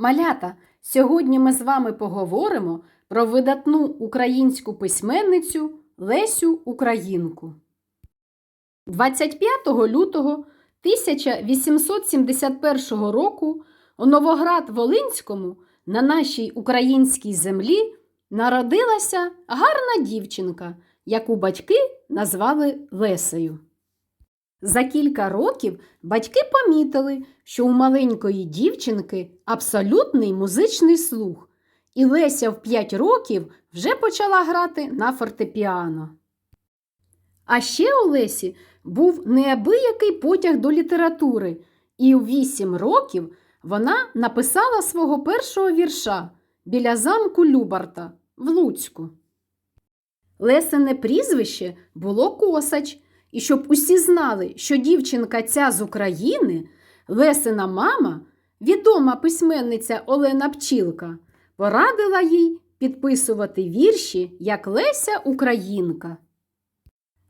Малята, сьогодні ми з вами поговоримо про видатну українську письменницю Лесю Українку. 25 лютого 1871 року у Новоград-Волинському на нашій українській землі народилася гарна дівчинка, яку батьки назвали Лесею. За кілька років батьки помітили, що у маленької дівчинки абсолютний музичний слух, і Леся в 5 років вже почала грати на фортепіано. А ще у Лесі був неабиякий потяг до літератури, і у 8 років вона написала свого першого вірша біля замку Любарта в Луцьку. Лесине прізвище було Косач, і щоб усі знали, що дівчинка ця з України, Лесина мама, відома письменниця Олена Пчілка, порадила їй підписувати вірші як Леся Українка.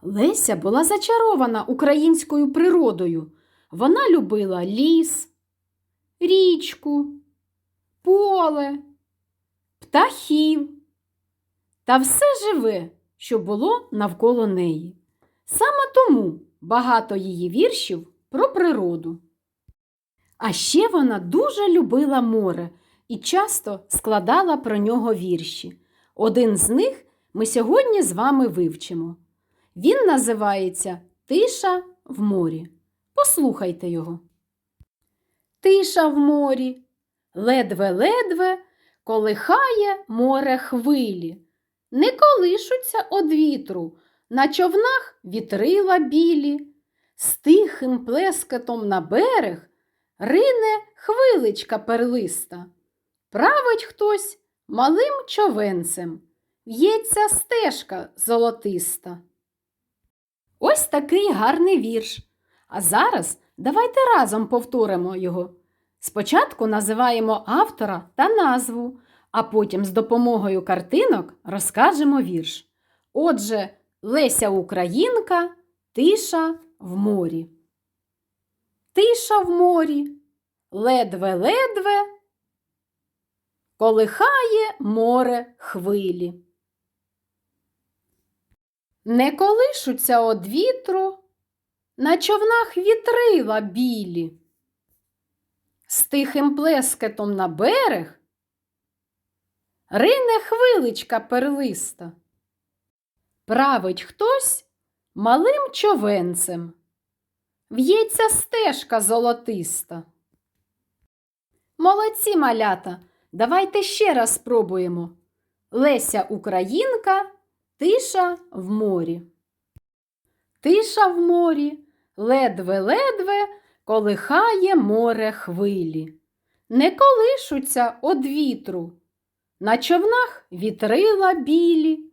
Леся була зачарована українською природою. Вона любила ліс, річку, поле, птахів та все живе, що було навколо неї. Саме тому багато її віршів про природу. А ще вона дуже любила море і часто складала про нього вірші. Один з них ми сьогодні з вами вивчимо. Він називається Тиша в морі. Послухайте його. Тиша в морі, ледве-ледве колихає море хвилі, не колишуться од вітру, на човнах вітрила білі, з тихим плескатом на берег рине хвиличка перлиста. Править хтось малим човенцем, в'ється стежка золотиста. Ось такий гарний вірш. А зараз давайте разом повторимо його. Спочатку називаємо автора та назву, а потім з допомогою картинок розкажемо вірш. Отже, Леся Українка, тиша в морі. Тиша в морі, ледве-ледве, колихає море хвилі. Не колишуться од вітру, на човнах вітрила білі. З тихим плескетом на берег рине хвиличка перлиста. Править хтось малим човенцем, в'ється стежка золотиста. Молодці малята, давайте ще раз спробуємо. Леся Українка, тиша в морі. Тиша в морі, ледве-ледве колихає море хвилі. Не колишуться од вітру, на човнах вітрила білі.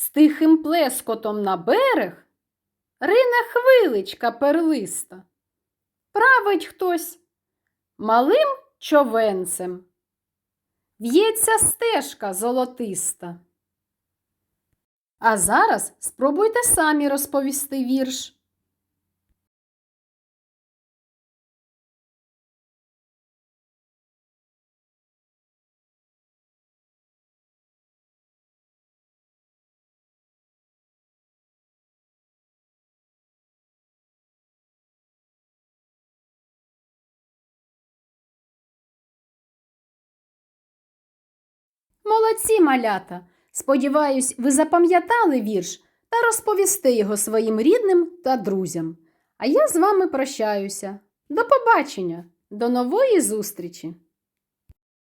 З тихим плескотом на берег рине хвиличка перлиста. Править хтось малим човенцем. В'ється стежка золотиста. А зараз спробуйте самі розповісти вірш. Молодці малята! Сподіваюсь, ви запам'ятали вірш та розповісти його своїм рідним та друзям. А я з вами прощаюся. До побачення, до нової зустрічі!